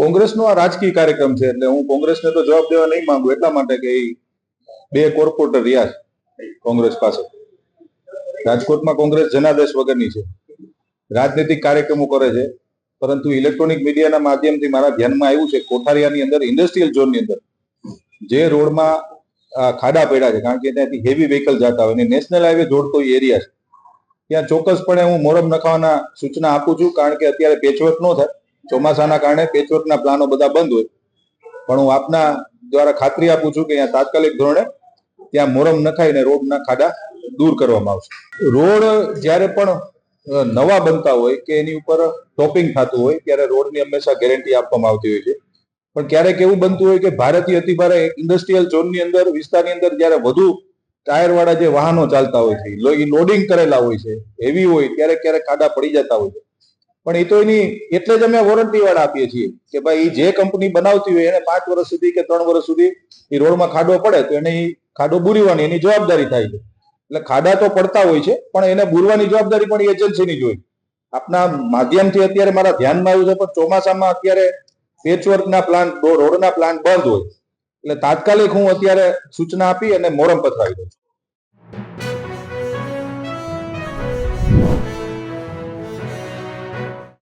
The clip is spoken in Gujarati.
કોંગ્રેસનો આ રાજકીય કાર્યક્રમ છે એટલે હું કોંગ્રેસને તો જવાબ દેવા નહીં માંગુ, એટલા માટે કે બે કોર્પોરેટર રહ્યા છે કોંગ્રેસ પાસે. રાજકોટમાં કોંગ્રેસ જનાદેશ વગરની છે. રાજનીતિક કાર્યક્રમો કરે છે, પરંતુ ઇલેક્ટ્રોનિક મીડિયાના માધ્યમથી મારા ધ્યાનમાં આવ્યું છે કોઠારિયાની અંદર, ઇન્ડસ્ટ્રીયલ ઝોનની અંદર, જે રોડમાં ખાડા પડ્યા છે, કારણ કે ત્યાંથી હેવી વ્હીકલ જતા હોય અને નેશનલ હાઈવે જોડતો એરિયા છે. ત્યાં ચોક્કસપણે હું મોરમ નખાવાના સૂચના આપું છું, કારણ કે અત્યારે પેચવર્ક ન થાય. ચોમાસાના કારણે પેચવર્કના પ્લાનો બધા બંધ હોય. પણ હું આપના દ્વારા ખાતરી આપું છું કે અહીંયા તાત્કાલિક ધોરણે ત્યાં મોરમ નખાઈને રોડના ખાડા દૂર કરવામાં આવશે. રોડ જ્યારે પણ નવા બનતા હોય કે એની ઉપર ટોપિંગ થતું હોય, ત્યારે રોડની હંમેશા ગેરંટી આપવામાં આવતી હોય છે. પણ ક્યારેક એવું બનતું હોય કે ભારતીય અતિભારે ઇન્ડસ્ટ્રીયલ ઝોનની અંદર, વિસ્તારની અંદર જ્યારે વધુ ટાયરવાળા જે વાહનો ચાલતા હોય છે લોડિંગ કરેલા હોય છે, હેવી હોય, ત્યારે ક્યારેક ખાડા પડી જતા હોય છે. પણ એ તો એની એટલે જ અમે વોરંટી વાળા આપીએ છીએ કે ભાઈ જે કંપની બનાવતી હોય એને પાંચ વર્ષ સુધી કે ત્રણ વર્ષ સુધી એ રોડમાં ખાડો પડે તો એને ખાડો બુરીવાની, એની જવાબદારી થાય છે. એટલે ખાડા તો પડતા હોય છે, પણ એને બુરવાની જવાબદારી પણ એજન્સીની જ હોય. આપના માધ્યમથી અત્યારે મારા ધ્યાનમાં આવ્યું છે, પણ ચોમાસામાં અત્યારે પેચવર્કના પ્લાન રોડના પ્લાન બંધ હોય. એટલે તાત્કાલિક હું અત્યારે સૂચના આપી અને મોરમ પથરાવી દઉં છું.